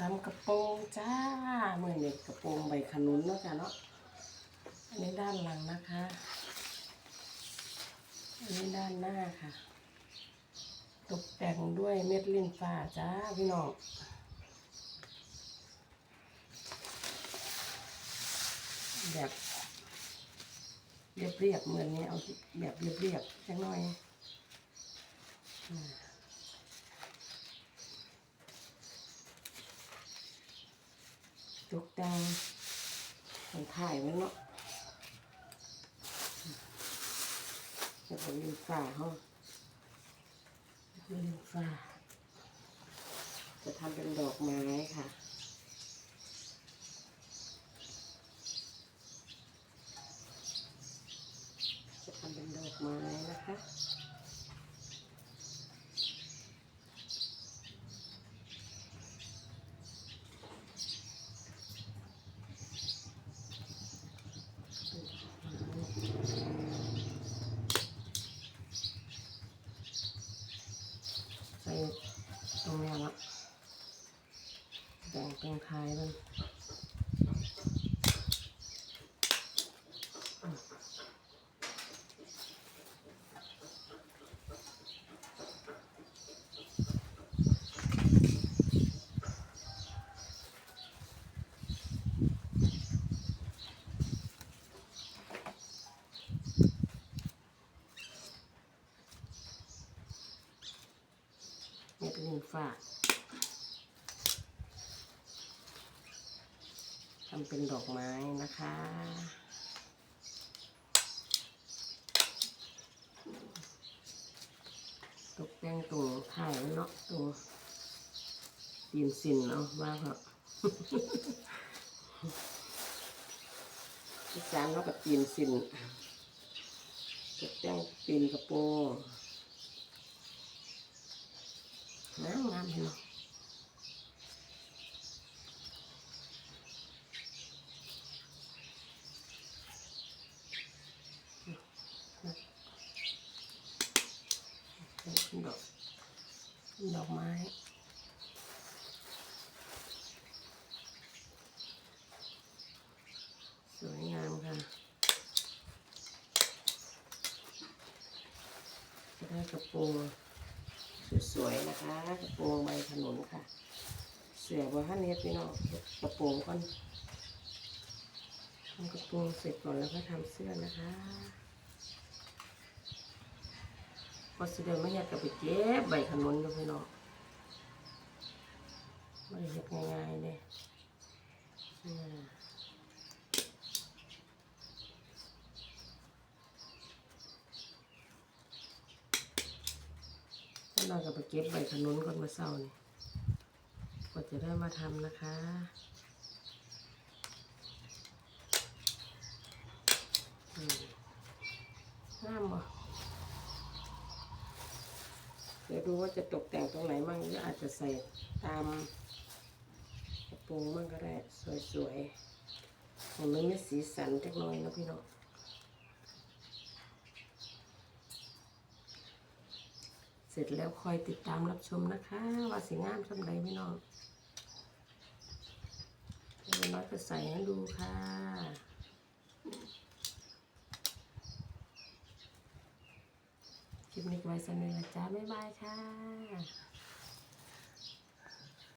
ทำกระโปรงจ้าเมื่อนี้กระโปรงใบขนุนเนาะจ้ะเนาะอันนี้ด้านหลังนะคะอันนี้ด้านหน้าค่ะ ตกแต่งด้วยเม็ดลิ้นฟ้าจ้าพี่น้องแบบเรียบเรียบเหมือนนี้เอาแบบเรียบเรียบๆจังหน่อยอ่า ตกแต่งคนถ่ายไว้เนาะจะเป็นลินฟ้าห้องลินฟ้าจะทำเป็นดอกไม้ค่ะจะทำเป็นดอกไม้นะคะ ใส่ตรงนี้ละแบ่งตรงท้ายบ้าง เม็ดลินฟ้าทำเป็นดอกไม้นะคะตกแต่งตรงถ่ายเนาะตรงตีนสินเอาว่าเหรอะที่จานเรากับตีนสินตกแต่งตีนกระโปรง งามงามเห็นไหมดอกดอกไม้สวยงามค่ะจะได้กระโปรง สวยๆนะคะกระโปรงใบขนุนค่ะ เสือว่าท่านนี้พี่น้องกระโปรงก่อนทำกระโปรงเสร็จก่อนแล้วก็ทำเสื้อนะคะพอสิเดินไม่อยากกับไปเก็บใบขนุนอยู่พี่น้องไม่ได้เฮ็ดง่ายๆเลยอืม แล้วเราก็ไปเก็บใบขนุนก่อนมาเศร้านี่กว่าจะได้มาทำนะคะอืมงามบ่เดี๋ยวดูว่าจะตกแต่งตรงไหนมั่งหรืออาจจะใส่ตามกระโปรงมั่งก็ได้ สวยๆให้มันมีสีสันจักน่อยนะพี่น้อง สร็จแล้วคอยติดตามรับชมนะคะ ว่าสีงามทำไรพี่น้องเรน้อยจะใส่ให้ดูค่ะ คลิปนี้ไว้สนุกนะจ๊ะบ๊ายบายค่ะ